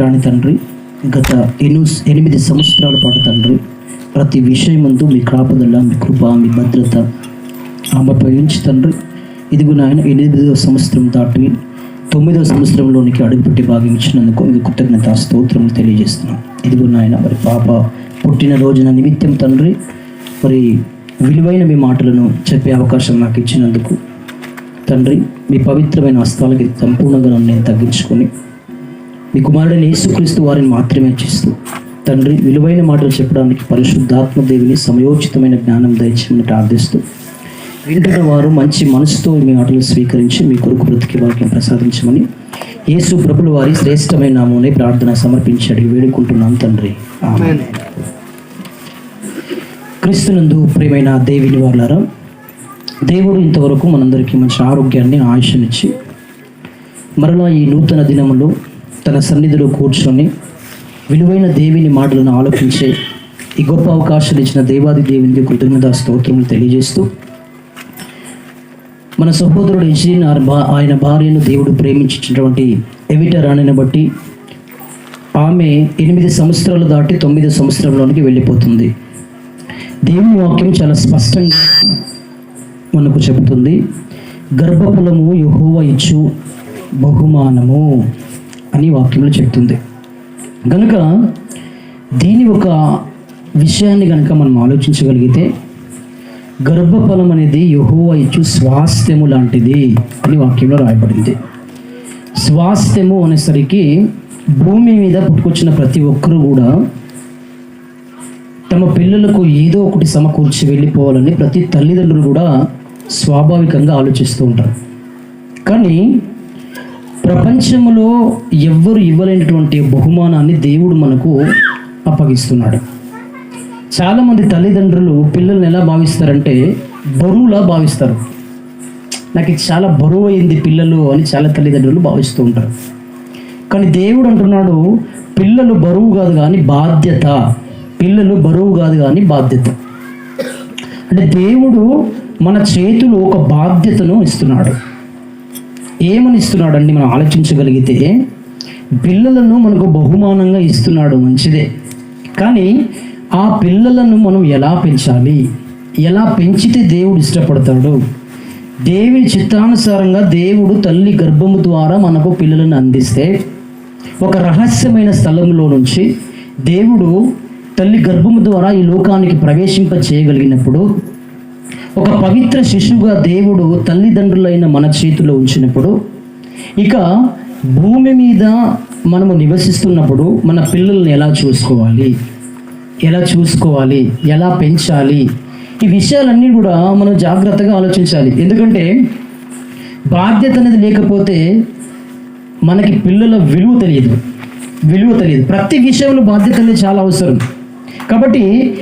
రాని తండ్రి గత ఎను ఎనిమిది సంవత్సరాల పాటు తండ్రి ప్రతి విషయమందు మీ కాపుదల మీ కృప మీ భద్రత ఆమెపై ఉంచి తండ్రి ఇదిగో నాయన ఎనిమిదవ సంవత్సరం దాటి తొమ్మిదవ సంవత్సరంలోనికి అడుగుపెట్టి భావించినందుకు మీకు కృతజ్ఞత స్తోత్రం తెలియజేస్తున్నాం. ఇదిగో నాయన మరి పాప పుట్టిన రోజున నిమిత్తం తండ్రి మరి విలువైన మీ మాటలను చెప్పే అవకాశం నాకు ఇచ్చినందుకు తండ్రి మీ పవిత్రమైన హస్తాలకి సంపూర్ణంగా నేను తగ్గించుకొని మీ కుమారుడైన యేసుక్రీస్తు వారిని మాత్రమే చేస్తూ తండ్రి విలువైన మాటలు చెప్పడానికి పరిశుద్ధాత్మ దేవిని సమయోచితమైన జ్ఞానం దయచేయమని ప్రార్థిస్తూ వింటున్న వారు మంచి మనసుతో మీ మాటలు స్వీకరించి మీ కొరకు బ్రతికి వాక్యం ప్రసాదించమని యేసు ప్రభుల వారి శ్రేష్టమైన నామూనే ప్రార్థన సమర్పించి అడిగి వేడుకుంటున్నాం తండ్రి. క్రీస్తునందు ప్రియమైన దేవిని వాళ్ళారా దేవుడు ఇంతవరకు మనందరికీ మంచి ఆరోగ్యాన్ని ఆయుష్నిచ్చి మరలా ఈ నూతన దినములో తన సన్నిధిలో కూర్చొని విలువైన దేవిని మాటలను ఆలోచించే ఈ గొప్ప అవకాశాలు ఇచ్చిన దేవాది దేవునికి కృతజ్ఞత స్తోత్రములు తెలియజేస్తూ మన సహోదరుడు ఇంజనీర్ ఆయన భార్యను దేవుడు ప్రేమించినటువంటి ఎవిట రాణిని బట్టి ఆమె ఎనిమిది సంవత్సరాలు దాటి తొమ్మిది సంవత్సరంలోనికి వెళ్ళిపోతుంది. దేవుని వాక్యం చాలా స్పష్టంగా మనకు చెబుతుంది. గర్భఫలము యహోవ ఇచ్చు బహుమానము. అని వాక్యంలో చెప్తుంది. కనుక దీని ఒక విషయాన్ని కనుక మనం ఆలోచించగలిగితే గర్భఫలం అనేది యహోవ ఇచ్చు స్వాస్థ్యము లాంటిది అని వాక్యంలో రాయబడింది. స్వాస్థ్యము అనేసరికి భూమి మీద పుట్టుకొచ్చిన ప్రతి ఒక్కరూ కూడా తమ పిల్లలకు ఏదో ఒకటి సమకూర్చి వెళ్ళిపోవాలని ప్రతి తల్లిదండ్రులు కూడా స్వాభావికంగా ఆలోచిస్తూ ఉంటారు. కానీ ప్రపంచంలో ఎవ్వరు ఇవ్వలేనటువంటి బహుమానాన్ని దేవుడు మనకు అప్పగిస్తున్నాడు. చాలామంది తల్లిదండ్రులు పిల్లల్ని ఎలా భావిస్తారంటే బరువులా భావిస్తారు. నాకు చాలా బరువు అయింది పిల్లలు అని చాలా తల్లిదండ్రులు భావిస్తూ ఉంటారు. కానీ దేవుడు అంటున్నాడు పిల్లలు బరువు కాదు కానీ బాధ్యత. పిల్లలు బరువు కాదు కానీ బాధ్యత. అంటే దేవుడు మన చేతులు ఒక బాధ్యతను ఇస్తున్నాడు. ఏమని ఇస్తున్నాడండి మనం ఆలోచించగలిగితే పిల్లలను మనకు బహుమానంగా ఇస్తున్నాడు మంచిదే. కానీ ఆ పిల్లలను మనం ఎలా పెంచాలి? ఎలా పెంచితే దేవుడు ఇష్టపడతాడు? దేవుని చిత్తానుసారంగా దేవుడు తల్లి గర్భము ద్వారా మనకు పిల్లలను అందిస్తే ఒక రహస్యమైన స్థలంలో నుంచి దేవుడు తల్లి గర్భము ద్వారా ఈ లోకానికి ప్రవేశింప చేయగలిగినప్పుడు ఒక పవిత్ర శిశువుగా దేవుడు తల్లిదండ్రులైన మన చేతిలో ఉంచినప్పుడు ఇక భూమి మీద మనము నివసిస్తున్నప్పుడు మన పిల్లల్ని ఎలా చూసుకోవాలి? ఎలా చూసుకోవాలి? ఎలా పెంచాలి? ఈ విషయాలన్నీ కూడా మనం జాగ్రత్తగా ఆలోచించాలి. ఎందుకంటే బాధ్యత అనేది లేకపోతే మనకి పిల్లల విలువ తెలియదు. విలువ తెలియదు. ప్రతి విషయంలో బాధ్యత అనేది చాలా అవసరం. కాబట్టి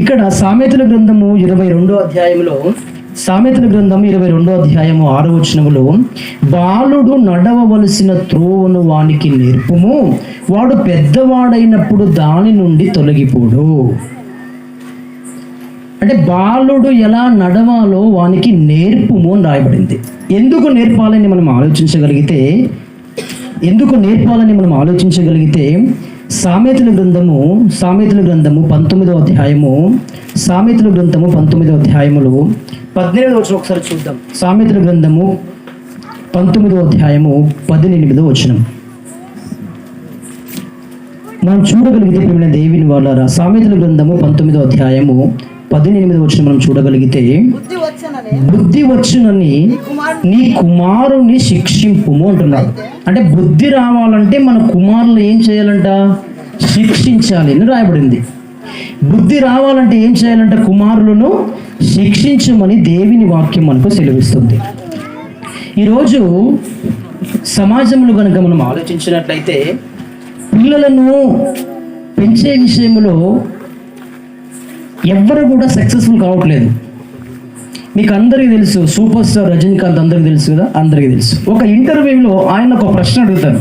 ఇక్కడ సామెతల గ్రంథము ఇరవై రెండో అధ్యాయంలో సామెతల గ్రంథము ఇరవై రెండో అధ్యాయము ఆరో వచనములో బాలుడు నడవవలసిన త్రోవను వానికి నేర్పుము. వాడు పెద్దవాడైనప్పుడు దాని నుండి తొలగిపోడు. అంటే బాలుడు ఎలా నడవాలో వానికి నేర్పుము అని రాయబడింది. ఎందుకు నేర్పాలని మనం ఆలోచించగలిగితే ఎందుకు నేర్పాలని మనం ఆలోచించగలిగితే సామెతల గ్రంథము సామెతల గ్రంథము పంతొమ్మిదో అధ్యాయము సామెతల గ్రంథము పంతొమ్మిదో అధ్యాయములు. పద్దెనిమిది వచ్చిన ఒకసారి చూద్దాం. సామెతల గ్రంథము పంతొమ్మిదో అధ్యాయము పద్దెనిమిదో వచనం. మనం చూడగలిగితే ప్రేమ దేవిని వాళ్ళారా సామెతల గ్రంథము పంతొమ్మిదో అధ్యాయము పద్దెనిమిది వచ్చిన మనం చూడగలిగితే బుద్ధి వచ్చునని నీ కుమారుని శిక్షింపుము అంటున్నాడు అంటే బుద్ధి రావాలంటే మన కుమారులు ఏం చేయాలంట? శిక్షించాలి అని రాయబడింది. బుద్ధి రావాలంటే ఏం చేయాలంటే కుమారులను? శిక్షించమని దేవిని వాక్యం మనకు సెలవిస్తుంది. ఈరోజు సమాజంలో కనుక మనం ఆలోచించినట్లయితే పిల్లలను పెంచే విషయంలో ఎవ్వరు కూడా సక్సెస్ఫుల్ కావట్లేదు. మీకు అందరికీ తెలుసు సూపర్ స్టార్ రజనీకాంత్ అందరికీ తెలుసు కదా? అందరికీ తెలుసు. ఒక ఇంటర్వ్యూలో ఆయన ఒక ప్రశ్న అడుగుతారు.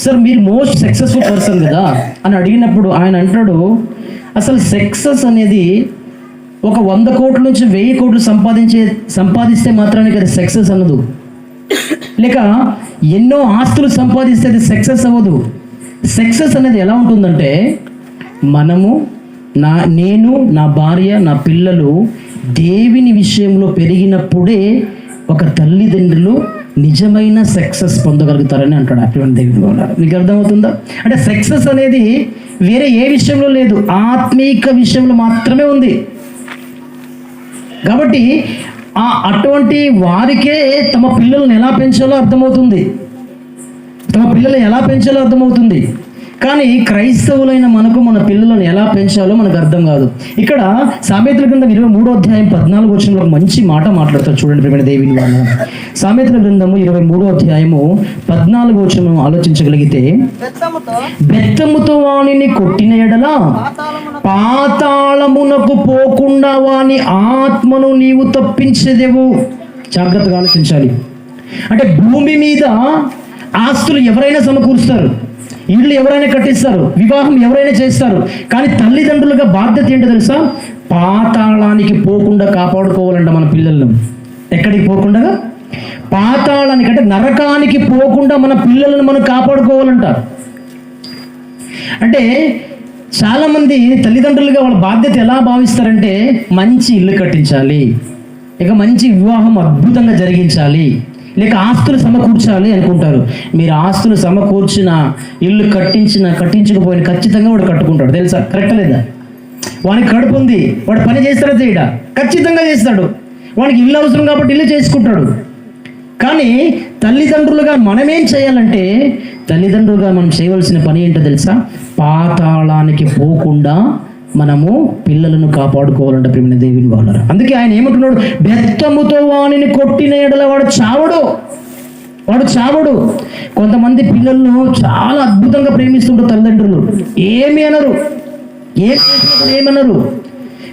సార్ మీరు మోస్ట్ సక్సెస్ఫుల్ పర్సన్ కదా? అని అడిగినప్పుడు ఆయన అంటాడు అసలు సక్సెస్ అనేది ఒక వంద కోట్ల నుంచి వెయ్యి కోట్లు సంపాదించే సంపాదిస్తే మాత్రానికి అది సక్సెస్ అన్నదు. లేక ఎన్నో ఆస్తులు సంపాదిస్తే అది సక్సెస్ అవ్వదు. సక్సెస్ అనేది ఎలా ఉంటుందంటే మనము నా నేను నా భార్య నా పిల్లలు దేవుని విషయంలో పెరిగినప్పుడే ఒక తల్లిదండ్రులు నిజమైన సక్సెస్ పొందగలుగుతారని అంటాడు అటువంటి దేవుని కూడా మీకు అర్థమవుతుందా? అంటే సక్సెస్ అనేది వేరే ఏ విషయంలో లేదు. ఆత్మీక విషయంలో మాత్రమే ఉంది. కాబట్టి ఆ అటువంటి వారికే తమ పిల్లల్ని ఎలా పెంచాలో అర్థమవుతుంది. తమ పిల్లలు ఎలా పెంచాలో అర్థమవుతుంది. కానీ క్రైస్తవులైన మనకు మన పిల్లలను ఎలా పెంచాలో మనకు అర్థం కాదు. ఇక్కడ సామెతల గ్రంథం ఇరవై మూడో అధ్యాయం పద్నాలుగు వచ్చిన ఒక మంచి మాట మాట్లాడతారు చూడండి ప్రేమ దేవిని వాళ్ళు సామెతల గ్రంథము ఇరవై మూడో అధ్యాయము పద్నాలుగు వచ్చిన ఆలోచించగలిగితే బెత్తముతో వాణిని కొట్టిన ఎడల పాతాళమున పాతాళమునకు పోకుండా వాని ఆత్మను నీవు తప్పించేదేవు. జాగ్రత్తగా ఆలోచించాలి. అంటే భూమి మీద ఆస్తులు ఎవరైనా సమకూరుస్తారు. ఇళ్ళు ఎవరైనా కట్టిస్తారు వివాహం ఎవరైనా చేస్తారు కానీ తల్లిదండ్రులుగా బాధ్యత ఏంటో తెలుసా? పాతాళానికి పోకుండా కాపాడుకోవాలంట మన పిల్లలను. ఎక్కడికి పోకుండా? పాతాళానికి అంటే నరకానికి పోకుండా మన పిల్లలను మనం కాపాడుకోవాలంట. అంటే చాలామంది తల్లిదండ్రులుగా వాళ్ళ బాధ్యత ఎలా భావిస్తారంటే మంచి ఇల్లు కట్టించాలి. ఇక మంచి వివాహం అద్భుతంగా జరిగించాలి. లేక ఆస్తులు సమకూర్చాలి అనుకుంటారు. మీరు ఆస్తులు సమకూర్చిన ఇల్లు కట్టించిన కట్టించకపోయిన ఖచ్చితంగా వాడు కట్టుకుంటాడు. తెలుసా? కరెక్ట్ లేదా? వానికి కడుపు ఉంది. వాడు పని చేస్తాడా చేయడా? ఖచ్చితంగా చేస్తాడు. వానికి ఇల్లు అవసరం కాబట్టి ఇల్లు చేసుకుంటాడు. కానీ తల్లిదండ్రులుగా మనమేం చేయాలంటే తల్లిదండ్రులుగా మనం చేయవలసిన పని ఏంటో తెలుసా? పాతాళానికి పోకుండా మనము పిల్లలను కాపాడుకోవాలంటే ప్రేమిన దేవుని వాళ్ళ అందుకే ఆయన ఏమంటున్నాడు? బెత్తముతో వాణిని కొట్టిన ఎడల వాడు చావడు. వాడు చావడు. కొంతమంది పిల్లలను చాలా అద్భుతంగా ప్రేమిస్తుంటారు తల్లిదండ్రులు. ఏమి అనరు. ఏమనరు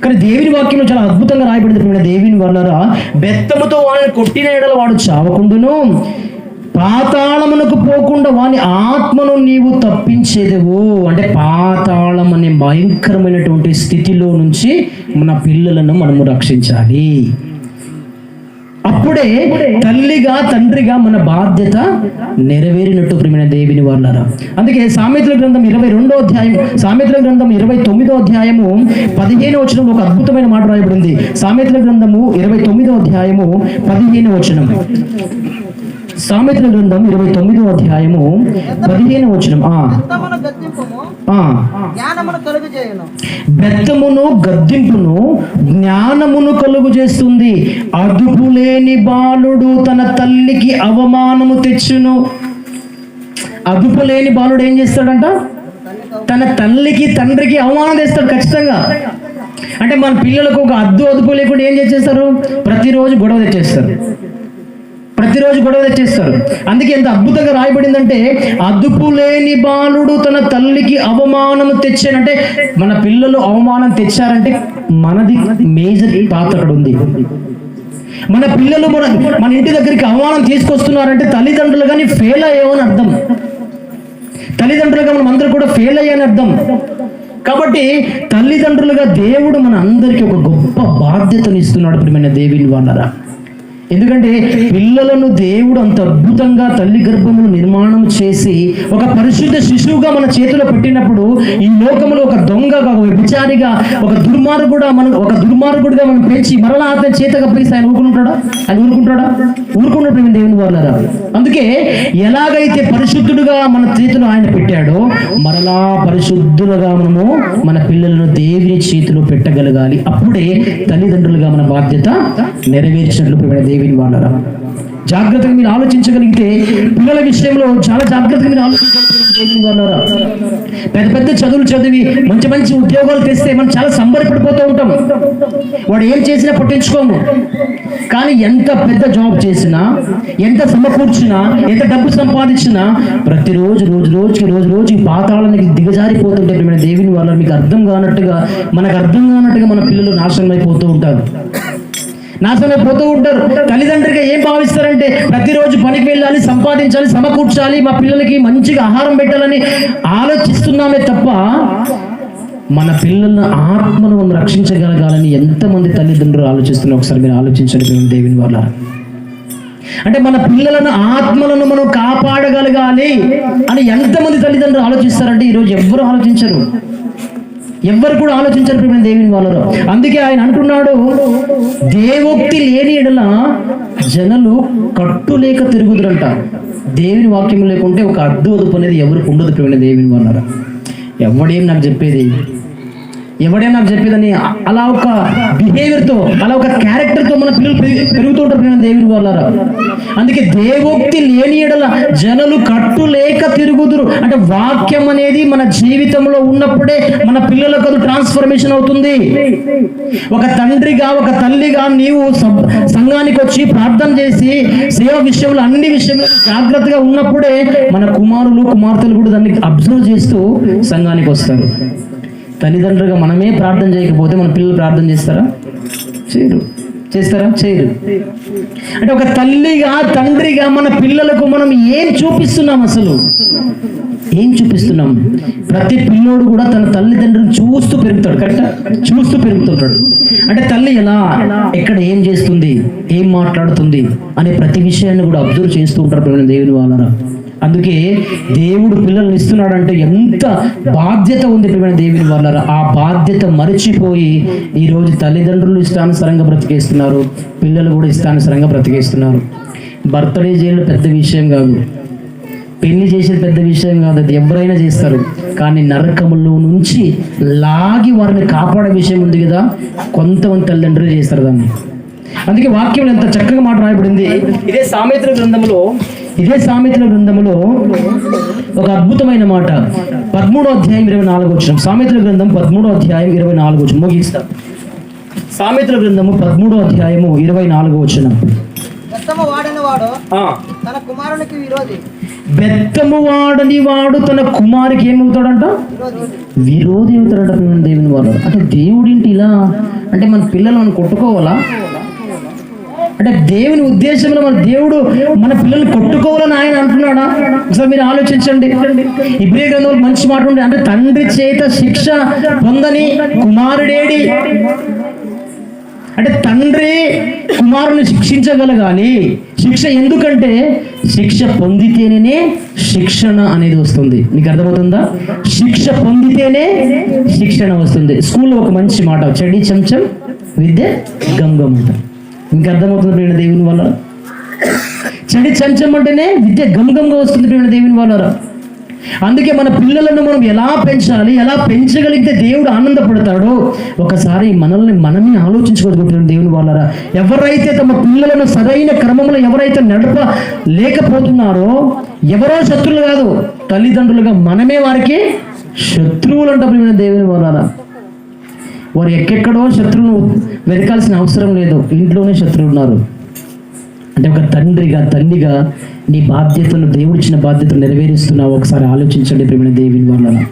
కానీ దేవుని వాక్యంలో చాలా అద్భుతంగా రాయబడింది ప్రేమిన దేవుని వల్లరా బెత్తముతో వాడిని కొట్టిన ఎడల వాడు చావకుండును. పాతాళమునకు పోకుండా వాని ఆత్మను నీవు తప్పించేదేవు? అంటే పాతాళం అనే భయంకరమైనటువంటి స్థితిలో నుంచి మన పిల్లలను మనము రక్షించాలి. అప్పుడే తల్లిగా తండ్రిగా మన బాధ్యత నెరవేరినట్టు ప్రియమైన దేవిని వాళ్ళరా అందుకే సామెతల గ్రంథం ఇరవై రెండో అధ్యాయం సామెతల గ్రంథం ఇరవై తొమ్మిదో అధ్యాయము పదిహేను వచనం ఒక అద్భుతమైన మాట రాయబడింది. సామెతల గ్రంథము ఇరవై తొమ్మిదో అధ్యాయము పదిహేను వచనం. సామెతల గ్రంథం ఇరవై తొమ్మిదో అధ్యాయము పదిహేను వచనం. చేయను బెత్తమును గద్దింపును జ్ఞానమును కలుగు చేస్తుంది అదుపు లేని బాలుడు తన తల్లికి అవమానము తెచ్చును. అదుపు లేని బాలుడు ఏం చేస్తాడంట? తన తల్లికి తండ్రికి అవమానం తెస్తాడు ఖచ్చితంగా. అంటే మన పిల్లలకు ఒక అద్దు అదుపు లేకుండా ఏం చేసేస్తారు? ప్రతిరోజు గొడవ తెచ్చేస్తారు. ప్రతిరోజు గొడవ తెచ్చేస్తారు. అందుకే ఎంత అద్భుతంగా రాయబడిందంటే అదుపు లేని బాలుడు తన తల్లికి అవమానము తెచ్చానంటే మన పిల్లలు అవమానం తెచ్చారంటే మనది మేజర్ పాత్ర అక్కడ ఉంది. మన పిల్లలు మన మన ఇంటి దగ్గరికి అవమానం తీసుకొస్తున్నారంటే తల్లిదండ్రులు కానీ ఫెయిల్ అయ్యామని అర్థం. తల్లిదండ్రులుగా మనం అందరూ కూడా ఫెయిల్ అయ్యాని అర్థం. కాబట్టి తల్లిదండ్రులుగా దేవుడు మన అందరికీ ఒక గొప్ప బాధ్యతను ఇస్తున్నాడు ప్రియమైన దేవిని వాళ్ళరా ఎందుకంటే పిల్లలను దేవుడు అంత అద్భుతంగా తల్లి గర్భమును నిర్మాణం చేసి ఒక పరిశుద్ధ శిశువుగా మన చేతిలో పెట్టినప్పుడు ఈ లోకంలో ఒక దొంగగా ఒక విచారిగా ఒక దుర్మార్గుడా మనం ఒక దుర్మార్గుడిగా మనం పెంచి మరలా అతని చేతగా అప్పగిస్తే ఆయన ఊరుకుంటాడా? ఆయన ఊరుకుంటాడా? ఊరుకున్నట్టు దేవుని వాళ్ళరా అందుకే ఎలాగైతే పరిశుద్ధుడుగా మన చేతిలో ఆయన పెట్టాడో మరలా పరిశుద్ధులుగా మనము మన పిల్లలను దేవుని చేతిలో పెట్టగలగాలి. అప్పుడే తల్లిదండ్రులుగా మన బాధ్యత నెరవేర్చినట్లు ప్రియమైన దేవుని వాళ్ళరా జాగ్రత్తగా మీరు ఆలోచించగలిగితే పిల్లల విషయంలో చాలా జాగ్రత్తగా మీరు ఆలోచించగలిగితే పెద్ద పెద్ద చదువులు చదివి మంచి మంచి ఉద్యోగాలు తెస్తే మనం చాలా సంబరపడిపోతూ ఉంటాం. వాడు ఏం చేసినా పట్టించుకోము. కానీ ఎంత పెద్ద జాబ్ చేసినా ఎంత సమకూర్చినా ఎంత డబ్బు సంపాదించినా ప్రతిరోజు రోజు రోజుకి రోజు రోజు ఈ పాతాళానికి దిగజారిపోతుంటే మన దేవుని వల్ల మీకు అర్థం కానట్టుగా మనకు అర్థం కానట్టుగా మన పిల్లలు నాశనం అయిపోతూ ఉంటారు. నాశనం పోతూ ఉంటారు. తల్లిదండ్రులుగా ఏం భావిస్తారంటే ప్రతిరోజు పనికి వెళ్ళాలి సంపాదించాలి సమకూర్చాలి మా పిల్లలకి మంచిగా ఆహారం పెట్టాలని ఆలోచిస్తున్నామే తప్ప మన పిల్లల ఆత్మను మనం రక్షించగలగాలని ఎంతమంది తల్లిదండ్రులు ఆలోచిస్తున్నారు ఒకసారి మీరు ఆలోచించండి దేవుని వల్ల అంటే మన పిల్లలను ఆత్మలను మనం కాపాడగలగాలి అని ఎంతమంది తల్లిదండ్రులు ఆలోచిస్తారంటే ఈరోజు ఎవ్వరు ఆలోచించరు. ఎవ్వరు కూడా ఆలోచించరు ప్రియమైన దేవుని వాళ్ళు అందుకే ఆయన అంటున్నాడు దేవోక్తి లేని ఎడల జనులు కట్టు లేక తిరుగుదురంట. దేవుని వాక్యం లేకుంటే ఒక అడ్డు అదుపు అనేది ఎవరికి ఉండదు ప్రియమైన దేవుని వాళ్ళరా ఎవడేం నాకు చెప్పేది? ఎవడైనా నాకు చెప్పేదని అలా ఒక బిహేవియర్తో అలా ఒక క్యారెక్టర్తో మన పిల్లలు పెరుగుతూ ఉంటారు ప్రియమైన దేవుని వాళ్ళరా అందుకే దేవోక్తి లేని ఎడల జనులు కట్టు లేక తిరుగుదురు. అంటే వాక్యం అనేది మన జీవితంలో ఉన్నప్పుడే మన పిల్లలకు అది ట్రాన్స్ఫర్మేషన్ అవుతుంది. ఒక తండ్రిగా ఒక తల్లిగా నీవు సంఘానికి వచ్చి ప్రార్థన చేసి సేవ విషయంలో అన్ని విషయంలో జాగ్రత్తగా ఉన్నప్పుడే మన కుమారులు కుమార్తెలు కూడా దాన్ని అబ్జర్వ్ చేస్తూ సంఘానికి వస్తారు. తల్లిదండ్రులుగా మనమే ప్రార్థన చేయకపోతే మన పిల్లలు ప్రార్థన చేస్తారా? చేయరు. చేస్తారా? చేయరు. అంటే ఒక తల్లిగా తండ్రిగా మన పిల్లలకు మనం ఏం చూపిస్తున్నాం అసలు? ఏం చూపిస్తున్నాం? ప్రతి పిల్లోడు కూడా తన తల్లిదండ్రులను చూస్తూ పెరుగుతాడు కరెక్టా? చూస్తూ పెరుగుతుంటాడు. అంటే తల్లి ఎలా? ఎక్కడ ఏం చేస్తుంది? ఏం మాట్లాడుతుంది? అనే ప్రతి విషయాన్ని కూడా అబ్జర్వ్ చేస్తూ ఉంటారు దేవుని వాళ్ళరా అందుకే దేవుడు పిల్లల్ని ఇస్తున్నాడంటే ఎంత బాధ్యత ఉంది ప్రియమైన దేవుని వల్ల ఆ బాధ్యత మరచిపోయి ఈరోజు తల్లిదండ్రులు ఇష్టానుసరంగా బ్రతికేస్తున్నారు పిల్లలు కూడా ఇష్టానుసరంగా బ్రతికేస్తున్నారు. బర్త్డే చేయడం పెద్ద విషయం కాదు. పెళ్ళి చేసేది పెద్ద విషయం కాదు అది ఎవరైనా చేస్తారు. కానీ నరకములో నుంచి లాగి వారిని కాపాడే విషయం ఉంది కదా కొంతమంది తల్లిదండ్రులు చేస్తారు దాన్ని. అందుకే వాక్యంలో ఎంత చక్కగా మాట రాయబడింది. ఇదే సామెత్ర గ్రంథంలో ఇదే సామెతల గ్రంథంలో ఒక అద్భుతమైన మాట. పదమూడో అధ్యాయం ఇరవై నాలుగు వచ్చిన సామెతల గ్రంథం పదమూడో అధ్యాయం ఇరవై నాలుగు వచ్చిన ముగిస్తా. సామెతల గ్రంథము పదమూడో అధ్యాయము ఇరవై నాలుగు వచ్చిన బెత్తము వాడని వాడు తన కుమారికి ఏమవుతాడంట విరోధి. అవుతాడట దేవుని వాడు. అంటే దేవుడింటి ఇలా? అంటే మన పిల్లలు మనం కొట్టుకోవాలా? అంటే దేవుని ఉద్దేశంలో మన దేవుడు మన పిల్లల్ని కొట్టుకోవాలని ఆయన అంటున్నాడా? ఒకసారి మీరు ఆలోచించండి. ఇబ్రి గ్రంథంలో మంచి మాట ఉండే అంటే తండ్రి చేత శిక్ష పొందని కుమారుడేడి. అంటే తండ్రి కుమారుని శిక్షించగలగాలి. శిక్ష ఎందుకంటే శిక్ష పొందితేనే శిక్షణ అనేది వస్తుంది. నీకు అర్థమవుతుందా? శిక్ష పొందితేనే శిక్షణ వస్తుంది. స్కూల్లో ఒక మంచి మాట చెడి చెంచం విద్య గంగం అంటారు ఇంకా అర్థమవుతుంది ప్రేమ దేవుని వల్ల చెడి చెంచం అంటేనే విద్య గమగంగా వస్తుంది ప్రేమ దేవుని వల్ల అందుకే మన పిల్లలను మనం ఎలా పెంచాలి ఎలా పెంచగలిగితే దేవుడు ఆనందపడతాడో ఒకసారి మనల్ని మనమే ఆలోచించుకోగలుగుతున్నాం దేవుని వాళ్ళరా ఎవరైతే తమ పిల్లలను సరైన క్రమంలో ఎవరైతే నడప లేకపోతున్నారో ఎవరో శత్రువులు కాదు తల్లిదండ్రులుగా మనమే వారికి శత్రువులు అంటారు దేవుని వాళ్ళరా వారు ఎక్కడెక్కడో శత్రువును వెతకాల్సిన అవసరం లేదు. ఇంట్లోనే శత్రువు ఉన్నారు. అంటే ఒక తండ్రిగా తండ్రిగా నీ బాధ్యతను దేవుడిచ్చిన బాధ్యతను నెరవేరుస్తున్నావు. ఒకసారి ఆలోచించండి ప్రేమ దేవుని వల్ల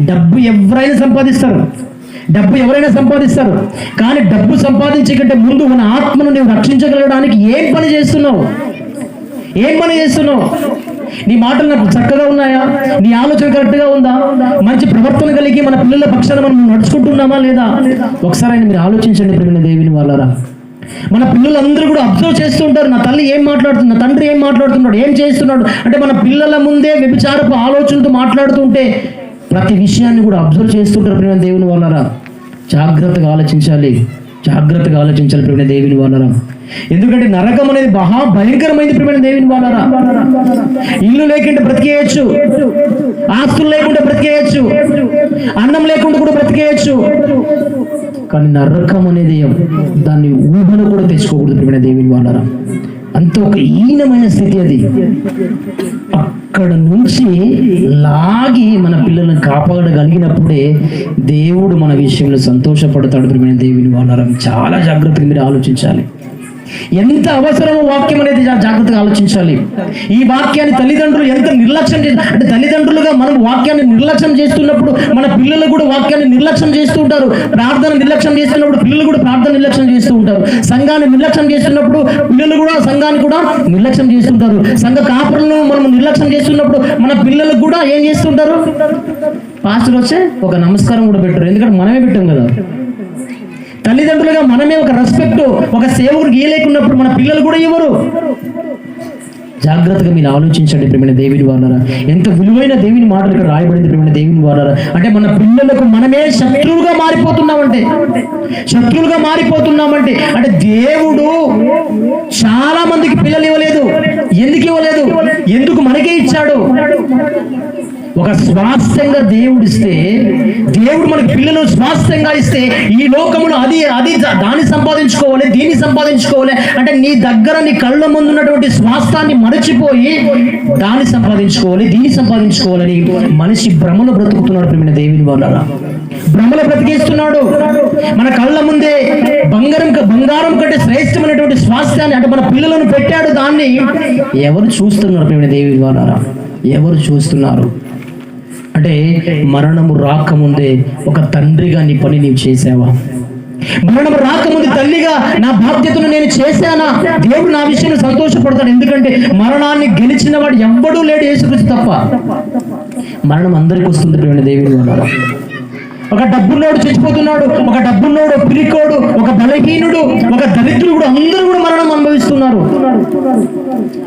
డబ్బు ఎవరైనా సంపాదిస్తారు. డబ్బు ఎవరైనా సంపాదిస్తారు. కానీ డబ్బు సంపాదించే కంటే ముందు మన ఆత్మను నువ్వు రక్షించగలగడానికి ఏం పని చేస్తున్నావు? ఏం పని చేస్తున్నావు? నీ మాటలు నాకు చక్కగా ఉన్నాయా? నీ ఆలోచన కరెక్ట్గా ఉందా? మంచి ప్రవర్తన కలిగి మన పిల్లల పక్షాన మనం నడుచుకుంటున్నామా లేదా? ఒకసారి ఆయన మీరు ఆలోచించండి ప్రేమ దేవుని వాళ్ళరా మన పిల్లలందరూ కూడా అబ్జర్వ్ చేస్తుంటారు నా తల్లి ఏం మాట్లాడుతుంది నా తండ్రి ఏం మాట్లాడుతున్నాడు ఏం చేస్తున్నాడు? అంటే మన పిల్లల ముందే వ్యభిచారపు ఆలోచనతో మాట్లాడుతుంటే ప్రతి విషయాన్ని కూడా అబ్జర్వ్ చేస్తుంటారు ప్రేమ దేవుని వాళ్ళరా జాగ్రత్తగా ఆలోచించాలి. జాగ్రత్తగా ఆలోచించాలి ప్రేమ దేవుని వాళ్ళరా ఎందుకంటే నరకం అనేది మహా భయంకరమైంది ప్రేమ దేవుని వాళ్ళరా ఇల్లు లేకుండా బ్రతికేయచ్చు. ఆస్తులు లేకుండా బ్రతికేయచ్చు. అన్నం లేకుండా కూడా బ్రతికేయచ్చు. కానీ నరకం అనేది దాన్ని ఊహను కూడా తెచ్చుకోకూడదు ప్రేమ దేవుని వాళ్ళరా అంత ఒక హీనమైన స్థితి అది. అక్కడ నుంచి లాగి మన పిల్లలను కాపాడగలిగినప్పుడే దేవుడు మన విషయంలో సంతోషపడతాడు ప్రియమైన దేవుని వాళ్ళరం చాలా జాగ్రత్తగా మీరు ఆలోచించాలి. ఎంత అవసరమో వాక్యం అనేది జాగ్రత్తగా ఆలోచించాలి. ఈ వాక్యాన్ని తల్లిదండ్రులు ఎంత నిర్లక్ష్యం చేసి అంటే తల్లిదండ్రులుగా మనం వాక్యాన్ని నిర్లక్ష్యం చేస్తున్నప్పుడు మన పిల్లలు కూడా వాక్యాన్ని నిర్లక్ష్యం చేస్తూ ఉంటారు. ప్రార్థన నిర్లక్ష్యం చేస్తున్నప్పుడు పిల్లలు కూడా ప్రార్థన నిర్లక్ష్యం చేస్తూ ఉంటారు. సంఘాన్ని నిర్లక్ష్యం చేస్తున్నప్పుడు పిల్లలు కూడా సంఘాన్ని కూడా నిర్లక్ష్యం చేస్తుంటారు సంఘ కాపులను మనం నిర్లక్ష్యం చేస్తున్నప్పుడు మన పిల్లలకు కూడా ఏం చేస్తుంటారు పాస్టర్ వచ్చే ఒక నమస్కారం కూడా పెట్టరు. ఎందుకంటే మనమే పెట్టాం కదా. తల్లిదండ్రులుగా మనమే ఒక రెస్పెక్ట్ ఒక సేవకుడికి గీయలేకున్నప్పుడు మన పిల్లలు కూడా ఇవ్వరు. జాగ్రత్తగా మీరు ఆలోచించండి ప్రేమైన దేవుని వాళ్ళరా ఎంత విలువైన దేవుని మాటలు ఇక్కడ రాయబడింది ప్రేమైన దేవుని వాళ్ళరా అంటే మన పిల్లలకు మనమే శత్రువులుగా మారిపోతున్నామంటే శత్రువులుగా మారిపోతున్నామంటే అంటే దేవుడు చాలా మందికి పిల్లలు ఇవ్వలేదు. ఎందుకు ఇవ్వలేదు? ఎందుకు మనకే ఇచ్చాడు? ఒక స్వాస్థ్యంగా దేవుడిస్తే దేవుడు మనకి పిల్లలు స్వాస్థ్యంగా ఇస్తే ఈ లోకములో అది అది దాన్ని సంపాదించుకోవాలి దీన్ని సంపాదించుకోవాలి అంటే నీ దగ్గర నీ కళ్ళ ముందు ఉన్నటువంటి స్వాస్థాన్ని మరచిపోయి దాన్ని సంపాదించుకోవాలి దీన్ని సంపాదించుకోవాలని మనిషి భ్రమలో బ్రతుకుతున్నాడు ప్రేమ దేవుని వల్ల భ్రమలో బ్రతికేస్తున్నాడు. మన కళ్ళ ముందే బంగారం బంగారం కంటే శ్రేష్టమైనటువంటి స్వాస్థ్యాన్ని అంటే మన పిల్లలను పెట్టాడు దాన్ని. ఎవరు చూస్తున్నారు ప్రేమ దేవుని వాళ్ళరా ఎవరు చూస్తున్నారు? అంటే మరణము రాకముందే ఒక తండ్రిగా నీ పని నీవు చేసావా? మరణం రాకముందు తల్లిగా నా బాధ్యతను నేను చేశానా? దేవుడు నా విషయం సంతోషపడతాడు. ఎందుకంటే మరణాన్ని గెలిచిన వాడు ఎవ్వడూ లేడు వేసుకొచ్చి తప్ప. మరణం అందరికి వస్తుంది ప్రేమ దేవుని ఒక డబ్బున్నోడు చచ్చిపోతున్నాడు ఒక డబ్బున్నోడు పిరికోడు ఒక బలహీనుడు ఒక దరిద్రుడు అందరూ కూడా మరణం అనుభవిస్తున్నారు.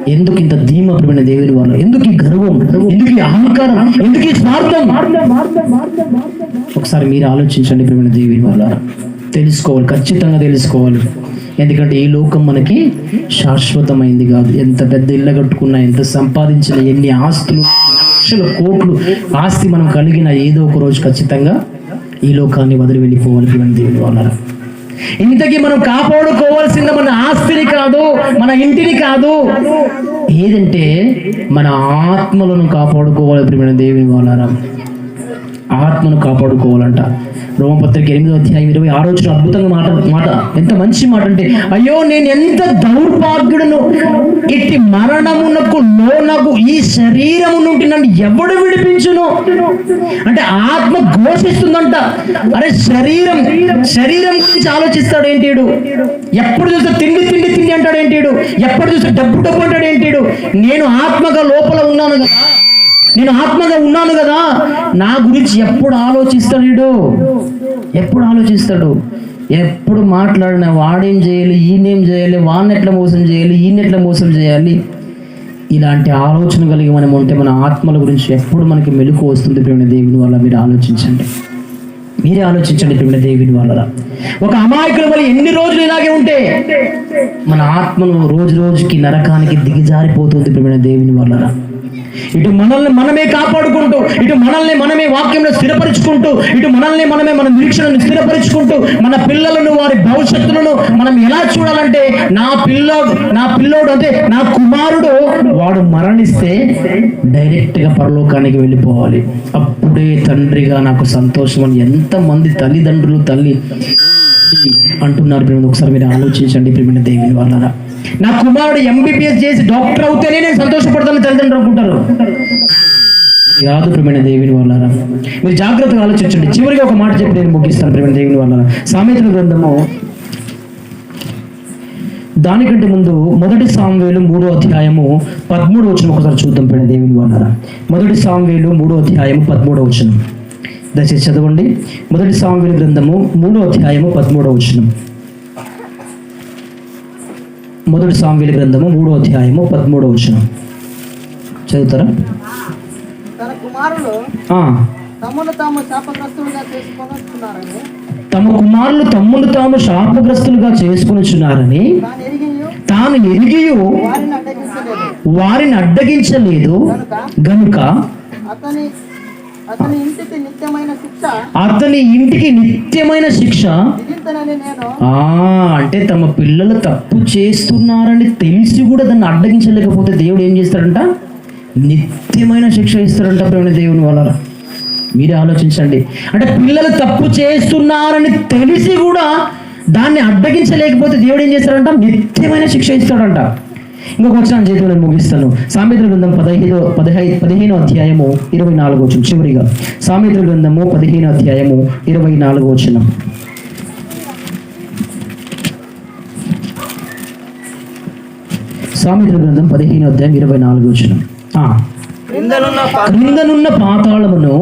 ఎందుకు ఇంత ధీమ ప్రేమైన దేవుని వాళ్ళు ఎందుకు ఈ గర్వం? ఎందుకు ఈ అహంకారం? ఎందుకు ఈ స్వార్థం? ఒకసారి మీరు ఆలోచించండి ప్రేమైన దేవుని వల్ల తెలుసుకోవాలి ఖచ్చితంగా తెలుసుకోవాలి. ఎందుకంటే ఈ లోకం మనకి శాశ్వతమైంది కాదు. ఎంత పెద్ద ఇళ్ళ కట్టుకున్నా ఎంత సంపాదించిన ఎన్ని ఆస్తులు లక్షల కోట్లు ఆస్తి మనం కలిగిన ఏదో ఒక రోజు ఖచ్చితంగా ఈ లోకాన్ని వదిలి వెళ్ళిపోవాలి దేవుని వల్ల ఇంతకీ మనం కాపాడుకోవాల్సింది మన ఆస్తిని కాదు మన ఇంటిని కాదు. ఏదంటే మన ఆత్మలను కాపాడుకోవాలి ప్రియమైన దేవుని వాళ్ళారా ఆత్మను కాపాడుకోవాలంట. రోమపత్రిక ఎనిమిదో అధ్యాయం ఇరవై ఆ రోజున అద్భుతంగా మాట మాట ఎంత మంచి మాట అంటే అయ్యో నేను ఎంత దౌర్భాగ్యుడను? ఇట్టి మరణమునకు లోనకు ఈ శరీరము నుండి నన్ను ఎవడు విడిపించును? అంటే ఆత్మ ఘోషిస్తుందంట. అరే శరీరం శరీరం గురించి ఆలోచిస్తాడు ఏంటిడు ఎప్పుడు చూస్తే తిండి తిండి తిండి అంటాడు ఏంటిడు ఎప్పుడు చూస్తే డబ్బు డబ్బు అంటాడు ఏంటిడు నేను ఆత్మగా లోపల ఉన్నాను కదా. నేను ఆత్మగా ఉన్నాను కదా. నా గురించి ఎప్పుడు ఆలోచిస్తాడు వీడు? ఎప్పుడు ఆలోచిస్తాడు? ఎప్పుడు మాట్లాడిన వాడేం చేయాలి ఈయనేం చేయాలి వాడిని ఎట్లా మోసం చేయాలి ఈయన ఎట్లా మోసం చేయాలి? ఇలాంటి ఆలోచన కలిగి మనం ఉంటే మన ఆత్మల గురించి ఎప్పుడు మనకి మెలకు వస్తుంది ప్రేమ దేవుని వల్ల మీరు ఆలోచించండి. మీరే ఆలోచించండి ప్రేమ దేవుని వల్ల. ఒక అమాయకుల వల్ల ఎన్ని రోజులు ఇలాగే ఉంటే మన ఆత్మను రోజు రోజుకి నరకానికి దిగజారిపోతుంది ప్రేమ దేవుని వల్ల. ఇటు మనల్ని మనమే కాపాడుకుంటూ ఇటు మనల్ని మనమే వాక్యంలో స్థిరపరుచుకుంటూ ఇటు మనల్ని మనమే మన నిరీక్షణను స్థిరపరుచుకుంటూ మన పిల్లలను వారి భవిష్యత్తులను మనం ఎలా చూడాలంటే నా పిల్ల నా పిల్లోడు అంటే నా కుమారుడు వాడు మరణిస్తే డైరెక్ట్గా పరలోకానికి వెళ్ళిపోవాలి. అప్పుడే తండ్రిగా నాకు సంతోషం అని ఎంతమంది తల్లిదండ్రులు తల్లి అంటున్నారు. ఒకసారి మీరు ఆలోచించండి ప్రేమ దేవుని వాళ్ళ నా కుమారుడు ఎంబీబీఎస్ చేసి డాక్టర్ అవుతేనే నేను సంతోషపడతాను తల్లిదండ్రులు అనుకుంటారు. రాదు కాదు ప్రేమైన దేవుని వాళ్ళారా మీరు జాగ్రత్తగా ఆలోచించండి. చివరిగా ఒక మాట చెప్పి నేను ముగిస్తాను ప్రేమైన దేవిని వాళ్ళారా సామెతల గ్రంథము దానికంటే ముందు మొదటి సాంవేలు మూడో అధ్యాయము పదమూడు వచ్చిన ఒకసారి చూద్దాం పైన దేవుని వాళ్ళారా మొదటి సాంవేలు మూడో అధ్యాయము పదమూడో వచనం. దయచేసి చదవండి. మొదటి సాంవేలు గ్రంథము మూడో అధ్యాయము పదమూడో వచనం. మొదటి సాంవేలు గ్రంథము మూడో అధ్యాయము పదమూడో వచనం. చదువుతారా? తాము కుమారులు తమ్మును తాము శాపగ్రస్తులుగా చేసుకునిచున్నారని తాను ఎరిగి తాను ఎరిగియు. వారిని అడ్డగించలేదు. వారిని అడ్డగించలేదు. గనుక అతని అతని ఇంటికి నిత్యమైన శిక్ష. అతని ఇంటికి నిత్యమైన శిక్ష? విధించనని నేను. ఆ అంటే తమ పిల్లలు తప్పు చేస్తున్నారని తెలిసి కూడా దాన్ని అడ్డగించలేకపోతే దేవుడు ఏం చేస్తాడంట? నిత్యమైన శిక్ష ఇస్తాడంట ప్రేమ దేవుని వల్ల మీరే ఆలోచించండి. అంటే పిల్లలు తప్పు చేస్తున్నారని తెలిసి కూడా దాన్ని అడ్డగించలేకపోతే దేవుడు ఏం చేస్తాడంట? నిత్యమైన శిక్ష ఇస్తాడంట. ఇంకొక వచ్చిన చేతిలో నేను ముగిస్తాను. సామెత్ర గ్రంథం పదహైదు పదహైదు పదిహేను అధ్యాయము ఇరవై నాలుగు వచ్చిన చివరిగా సామెత్ర గ్రంథము పదిహేను అధ్యాయము ఇరవై నాలుగు వచ్చిన సామెత్ర గ్రంథం పదిహేను అధ్యాయం ఇరవై నాలుగు వచ్చిన క్రిందనున్న పాతాళమును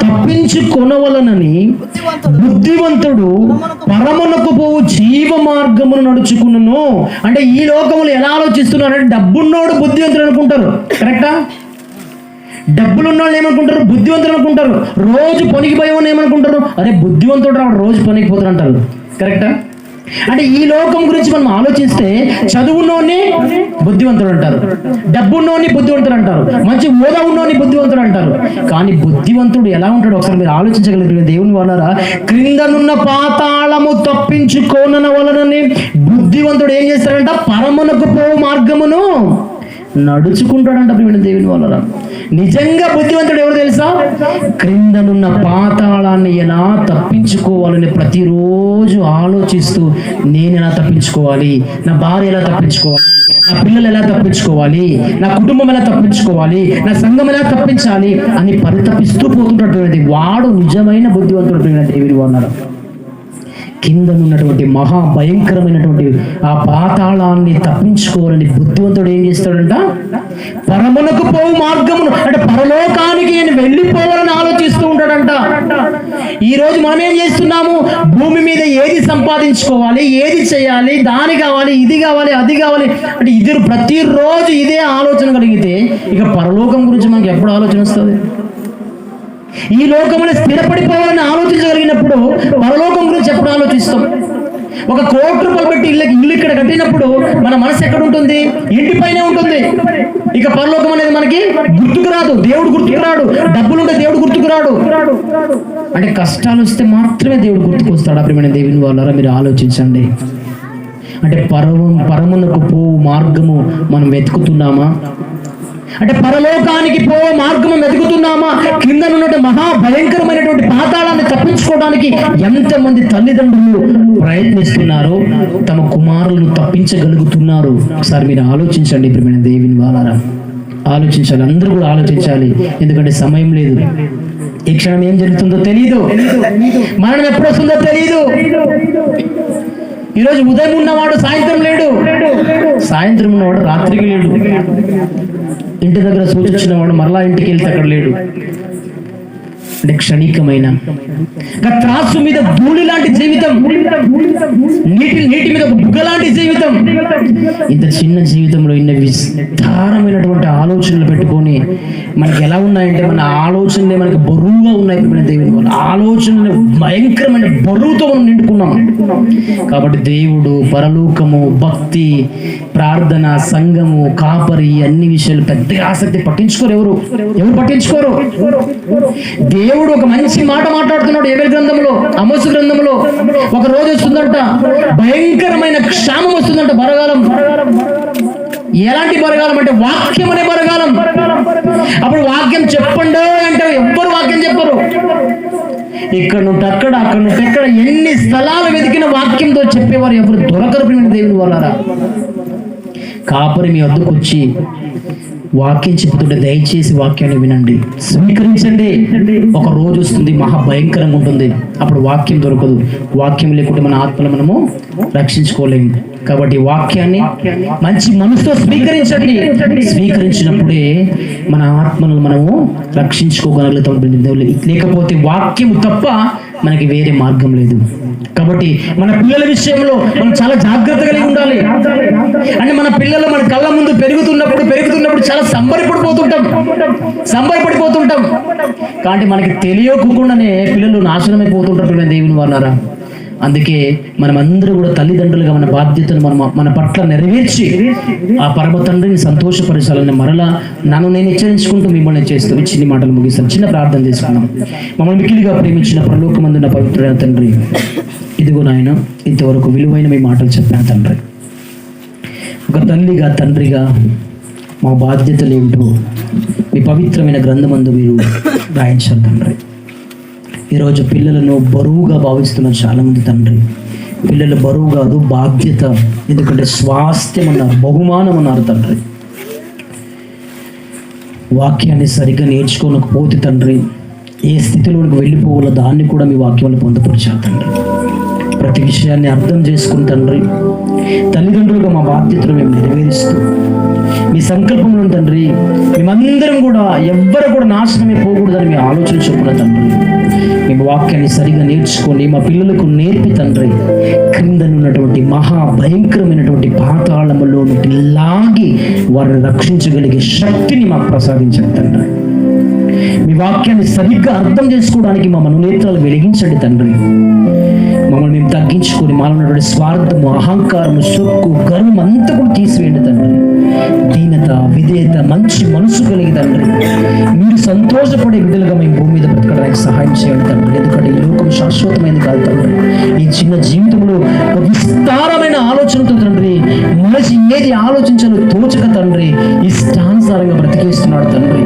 తప్పించుకొనవలనని బుద్ధివంతుడు పరమునకు పోవు జీవ మార్గమును నడుచుకును అంటే ఈ లోకములు ఎలా ఆలోచిస్తున్నారు అంటే డబ్బున్నోడు బుద్ధివంతుడు అనుకుంటారు. కరెక్టా? డబ్బులు ఉన్న వాళ్ళు ఏమనుకుంటారు? బుద్ధివంతులు అనుకుంటారు. రోజు పనికి పోయేవాళ్ళు ఏమనుకుంటారు? అరే బుద్ధివంతుడు రాడు రోజు పనికి పోతారు అంటారు కరెక్టా? అంటే ఈ లోకం గురించి మనం ఆలోచిస్తే చదువున్నోని బుద్ధివంతుడు అంటారు. డబ్బున్నోని బుద్ధివంతుడు అంటారు. మంచి హోదా ఉన్నోని బుద్ధివంతుడు అంటారు. కానీ బుద్ధివంతుడు ఎలా ఉంటాడు? ఒకసారి మీరు ఆలోచించగలిగిన దేవుని వలన క్రిందనున్న పాతాళము తప్పించుకోనన వలనని బుద్ధివంతుడు ఏం చేస్తాడంట? పరమునకు పో మార్గమును నడుచుకుంటాడంట ప్రియుడు దేవుని వల్ల నిజంగా బుద్ధివంతుడు ఎవరు తెలుసా? క్రిందనున్న పాతాళాన్ని ఎలా తప్పించుకోవాలని ప్రతిరోజు ఆలోచిస్తూ నేను ఎలా తప్పించుకోవాలి? నా భార్య ఎలా తప్పించుకోవాలి? నా పిల్లలు ఎలా తప్పించుకోవాలి? నా కుటుంబం ఎలా తప్పించుకోవాలి? నా సంఘం ఎలా తప్పించాలి? అని పరితపిస్తూ పోతుంటాడు వాడు నిజమైన బుద్ధివంతుడు ప్రియమైన దేవుని కింద ఉన్నటువంటి మహా భయంకరమైనటువంటి ఆ పాతాళాన్ని తప్పించుకోవాలని బుద్ధివంతుడు ఏం చేస్తాడంట? పరమునకు పోవు మార్గమును అంటే పరలోకానికి నేను వెళ్ళిపోవాలని ఆలోచిస్తూ ఉంటాడంట. ఈ రోజు మనం ఏం చేస్తున్నాము? భూమి మీద ఏది సంపాదించుకోవాలి ఏది చేయాలి దాని కావాలి ఇది కావాలి అది కావాలి. అంటే ఇది ప్రతిరోజు ఇదే ఆలోచన కలిగితే ఇక పరలోకం గురించి మనకి ఎప్పుడు ఆలోచన వస్తుంది? ఈ లోకంలో స్థిరపడిపోవాలని ఆలోచించగలిగినప్పుడు పరలోకం గురించి ఎప్పుడు ఆలోచిస్తాం? ఒక కోటి రూపాయలు పెట్టి ఇల్లు ఇల్లు ఇక్కడ కట్టినప్పుడు మన మనసు ఎక్కడ ఉంటుంది? ఇంటిపైనే ఉంటుంది. ఇక పరలోకం అనేది మనకి గుర్తుకు రాదు. దేవుడు గుర్తుకు రాడు. డబ్బులుంటే దేవుడు గుర్తుకు రాడు. అంటే కష్టాలు వస్తే మాత్రమే దేవుడు గుర్తుకు వస్తాడు అప్పుడు దేవుని వాళ్ళ మీరు ఆలోచించండి. అంటే పరము పరమునకు పోవు మార్గము మనం వెతుకుతున్నామా? అంటే పరలోకానికి పోయే మార్గం వెతుకుతున్నామా? కింద ఉన్నటువంటి భయంకరమైనటువంటి పాతాళాన్ని తప్పించుకోవడానికి ఎంతమంది తల్లిదండ్రులు ప్రయత్నిస్తున్నారో తమ కుమారులను తప్పించగలుగుతున్నారు? సార్ మీరు ఆలోచించండి ఇప్పుడు దేవిని వాళ్ళరా ఆలోచించాలి అందరూ కూడా ఆలోచించాలి. ఎందుకంటే సమయం లేదు. ఈ క్షణం ఏం జరుగుతుందో తెలియదు మరణం ఎప్పుడు వస్తుందో తెలియదు ఈరోజు ఉదయం ఉన్నవాడు సాయంత్రం లేడు. సాయంత్రం ఉన్నవాడు రాత్రికి లేడు. ఇంటి దగ్గర సూచించిన వాడు మరలా ఇంటికి వెళ్తే అక్కడ లేడు. అంటే క్షణికమైన. త్రాసు మీద ధూళి లాంటి జీవితం నీటి నీటి మీద ఒక బుగ్గ లాంటి జీవితం. ఇంత చిన్న జీవితంలో ఇన్న విస్తారమైనటువంటి ఆలోచనలు పెట్టుకొని మనకి ఎలా ఉన్నాయంటే మన ఆలోచనలే మనకి బరువుగా ఉన్నాయి మన దేవుని వల్ల. ఆలోచనలు భయంకరమైన బరువుతో మనం నిండుకున్నాం. కాబట్టి దేవుడు పరలోకము భక్తి ప్రార్థన సంఘము కాపరి అన్ని విషయాలు పెద్దగా ఆసక్తి పట్టించుకోరు ఎవరు? ఎవరు పట్టించుకోరు? దేవుడు ఒక మంచి మాట మాట్లాడుతున్నాడు ఏవే గ్రంథంలో అమోసు గ్రంథంలో. ఒక రోజు వస్తుందంట భయంకరమైన క్షామం వస్తుందంట బరగాలం. ఎలాంటి బరగాలం అంటే వాక్యం అనే బరగాలం. అప్పుడు వాక్యం చెప్పండి అంటే ఎవ్వరు వాక్యం చెప్పరు. ఇక్కడ నుండి అక్కడ అక్కడ నుండి ఎక్కడ ఎన్ని స్థలాలు వెతికిన వాక్యంతో చెప్పేవారు ఎవరు దొరకరు దేవుని వాళ్ళారా కాపరి మీ వద్దకు వచ్చి వాక్యం చెబుతుంటే దయచేసి వాక్యాన్ని వినండి. స్వీకరించండి. ఒక రోజు వస్తుంది మహా భయంకరంగా ఉంటుంది. అప్పుడు వాక్యం దొరకదు. వాక్యం లేకుంటే మన ఆత్మను మనము రక్షించుకోలేము. కాబట్టి వాక్యాన్ని మంచి మనసుతో స్వీకరించండి. స్వీకరించినప్పుడే మన ఆత్మను మనము రక్షించుకోగలుగుతాం. లేకపోతే వాక్యం తప్ప మనకి వేరే మార్గం లేదు. కాబట్టి మన పిల్లల విషయంలో మనం చాలా జాగ్రత్త కలిగి ఉండాలి. అంటే మన పిల్లలు మన కళ్ళ ముందు పెరుగుతున్నప్పుడు పెరుగుతున్నప్పుడు చాలా సంబరపడిపోతుంటాం. సంబరపడిపోతుంటాం. కాబట్టి మనకి తెలియకుండానే పిల్లలు నాశనమైపోతుంటారు పిల్లలు దేవుని వాళ్ళారా అందుకే మనం అందరూ కూడా తల్లిదండ్రులుగా మన బాధ్యతను మనం మన పట్ల నెరవేర్చి ఆ పరమ తండ్రిని సంతోషపరచాలని మరలా నన్ను నేను హెచ్చరించుకుంటూ మిమ్మల్ని చేస్తూ చిన్ని మాటలు ముగిస్తాను. చిన్న ప్రార్థన చేసుకున్నాం మమ్మల్ని మిక్కిలిగా ప్రేమించిన పరలోకమందున పవిత్రుడైన తండ్రి. ఇదిగో నాయన ఇంతవరకు విలువైన మీ మాటలు చెప్పాను తండ్రి. ఒక తల్లిగా తండ్రిగా మా బాధ్యతలు ఏమిటో మీ పవిత్రమైన గ్రంథమందు మీరు రాయించారు తండ్రి. ఈరోజు పిల్లలను బరువుగా భావిస్తున్నారు చాలామంది తండ్రి. పిల్లలు బరువు కాదు బాధ్యత. ఎందుకంటే స్వాస్థ్యం అన్నారు బహుమానం అన్నారు తండ్రి. వాక్యాన్ని సరిగ్గా నేర్చుకోనకపోతే తండ్రి ఏ స్థితిలోనికి వెళ్ళిపోవాలో దాన్ని కూడా మీ వాక్యంలో పొందుపరిచారు తండ్రి. ప్రతి విషయాన్ని అర్థం చేసుకుని తండ్రి తల్లిదండ్రులుగా మా బాధ్యతను మేము నెరవేరుస్తూ మీ సంకల్పంలో తండ్రి మేమందరం కూడా ఎవ్వరు కూడా నాశనమే పోకూడదని మీ ఆలోచన చొప్పున తండ్రి. మేము వాక్యాన్ని సరిగా నేర్చుకొని మా పిల్లలకు నేర్పి తండ్రి. క్రిందనున్నటువంటి మహా భయంకరమైనటువంటి పాతాళములో నుండి లాగి వారిని రక్షించగలిగే శక్తిని మాకు ప్రసాదించండి తండ్రి. మీ వాక్యాన్ని సరిగ్గా అర్థం చేసుకోవడానికి మా మనోనేత్రాలు వెలిగించండి తండ్రి. మమ్మల్ని మేము తగ్గించుకొని మాలో ఉన్నటువంటి స్వార్థము అహంకారము సొక్కు గర్వం అంతా కూడా తీసివేయండి తండ్రి. దీనత విధేయత మంచి మనసు కలిగి తండ్రి. మీరు సంతోషపడే విధులుగా మేము భూమి మీద బ్రతకడానికి సహాయం చేయండి తండ్రి. ఎందుకంటే ఈ లోకం శాశ్వతమైనది కాదు తండ్రి. ఈ చిన్న జీవితంలో ఒక విస్తారమైన ఆలోచనతో తండ్రి మనిషి ఏది ఆలోచించాలో తోచక తండ్రి ఇష్టానుసారంగా బ్రతికేస్తున్నాడు తండ్రి.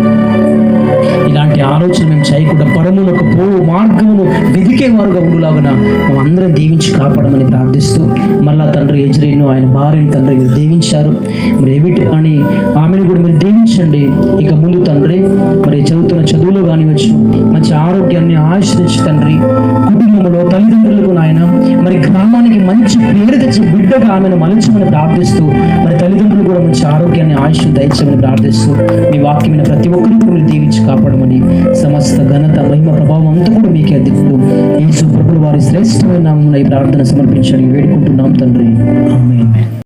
ఇలాంటి ఆలోచన మేము చేయకుండా పరములకు పో మార్గమును వెదికేవారుగా ఉండులాగున మేము అందరం దీవించి కాపాడమని ప్రార్థిస్తూ మళ్ళా తండ్రి ఎజ్రేను ఆయన భార్యను తండ్రి మీరు దీవించారు. మరి ఏమిటి అని ఆమెను కూడా మీరు దీవించండి. ఇక ముందు తండ్రి మరి చదువుతున్న చదువులు కానివచ్చు మంచి ఆరోగ్యాన్ని ఆశ్రయించి తండ్రి కుటుంబంలో తల్లిదండ్రులకు నాయన మరి గ్రామానికి మంచి పేరు తెచ్చి బిడ్డగా ఆమెను మలచమని ప్రార్థిస్తూ మరి తల్లిదండ్రులు కూడా మంచి ఆరోగ్యాన్ని ఆయుష్ను దయచేయమని ప్రార్థిస్తూ మీ వాక్యమైన ప్రతి ఒక్కరిని మీరు దీవించి కాచి కాపాడమని సమస్త ఘనత మహిమ ప్రభావం అంతా కూడా మీకే దిక్కు ఈ సుప్రభులు వారి శ్రేష్టమైన నామమున ఈ ప్రార్థన సమర్పించని వేడుకుంటున్నాం తండ్రి.